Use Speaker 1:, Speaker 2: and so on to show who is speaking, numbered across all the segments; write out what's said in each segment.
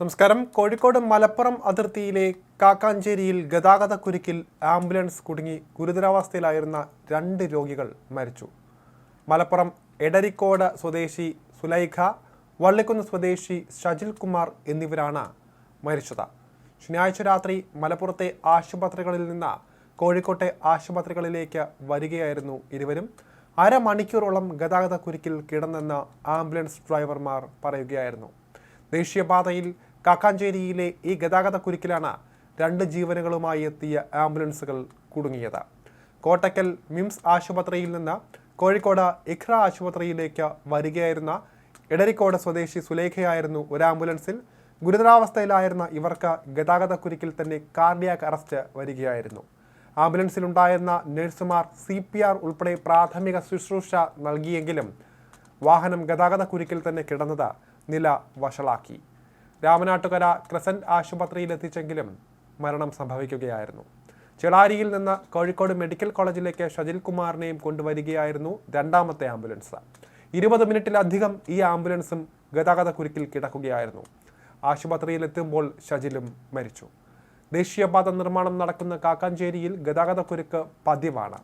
Speaker 1: നമസ്കാരം. കോഴിക്കോട് മലപ്പുറം അതിർത്തിയിലെ കാക്കാഞ്ചേരിയിൽ ഗതാഗത കുരുക്കിൽ ആംബുലൻസ് കുടുങ്ങി ഗുരുതരാവസ്ഥയിലായിരുന്ന രണ്ട് രോഗികൾ മരിച്ചു. മലപ്പുറം എടരിക്കോട് സ്വദേശി സുലൈഖ വള്ളിക്കുന്ന് സ്വദേശി ഷജിൽ കുമാർ എന്നിവരാണ് മരിച്ചത്. ശനിയാഴ്ച രാത്രി മലപ്പുറത്തെ ആശുപത്രികളിൽ നിന്ന് കോഴിക്കോട്ടെ ആശുപത്രികളിലേക്ക് വരികയായിരുന്നു ഇരുവരും. അരമണിക്കൂറോളം ഗതാഗത കുരുക്കിൽ കിടന്നെന്ന് ആംബുലൻസ് ഡ്രൈവർമാർ പറയുകയായിരുന്നു. ദേശീയപാതയിൽ കാക്കാഞ്ചേരിയിലെ ഈ ഗതാഗത കുരുക്കിലാണ് രണ്ട് ജീവനുകളുമായി എത്തിയ ആംബുലൻസുകൾ കുടുങ്ങിയത്. കോട്ടക്കൽ മിംസ് ആശുപത്രിയിൽ നിന്ന് കോഴിക്കോട് ഇഖ്ര ആശുപത്രിയിലേക്ക് വരികയായിരുന്ന എടരിക്കോട് സ്വദേശി സുലേഖയായിരുന്നു ഒരു ആംബുലൻസിൽ. ഗുരുതരാവസ്ഥയിലായിരുന്ന ഇവർക്ക് ഗതാഗത കുരുക്കിൽ തന്നെ കാർഡിയാക് അറസ്റ്റ് വരികയായിരുന്നു. ആംബുലൻസിലുണ്ടായിരുന്ന നഴ്സുമാർ സി പി ആർ ഉൾപ്പെടെ പ്രാഥമിക ശുശ്രൂഷ നൽകിയെങ്കിലും വാഹനം ഗതാഗത കുരുക്കിൽ തന്നെ കിടന്നത് നില വഷളാക്കി. രാമനാട്ടുകര ക്രസന്റ് ആശുപത്രിയിൽ എത്തിച്ചെങ്കിലും മരണം സംഭവിക്കുകയായിരുന്നു. ചെളാരിയിൽ നിന്ന് കോഴിക്കോട് മെഡിക്കൽ കോളേജിലേക്ക് ഷജിൽ കുമാറിനെയും കൊണ്ടുവരികയായിരുന്നു രണ്ടാമത്തെ ആംബുലൻസ്. ഇരുപത് മിനിറ്റിലധികം ഈ ആംബുലൻസും ഗതാഗത കുരുക്കിൽ കിടക്കുകയായിരുന്നു. ആശുപത്രിയിൽ എത്തുമ്പോൾ ഷജിലും മരിച്ചു. ദേശീയപാത നിർമ്മാണം നടക്കുന്ന കാക്കാഞ്ചേരിയിൽ ഗതാഗത കുരുക്ക് പതിവാണ്.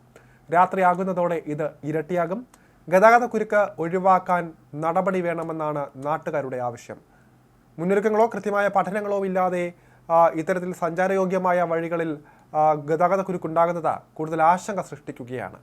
Speaker 1: രാത്രിയാകുന്നതോടെ ഇത് ഇരട്ടിയാകും. ഗതാഗത കുരുക്ക് ഒഴിവാക്കാൻ നടപടി വേണമെന്നാണ് നാട്ടുകാരുടെ ആവശ്യം. മുന്നൊരുക്കങ്ങളോ കൃത്യമായ പഠനങ്ങളോ ഇല്ലാതെ ഇത്തരത്തിൽ സഞ്ചാരയോഗ്യമായ വഴികളിൽ ആ, ഗതാഗത കുരുക്കുണ്ടാകുന്നത് കൂടുതൽ ആശങ്ക സൃഷ്ടിക്കുകയാണ്.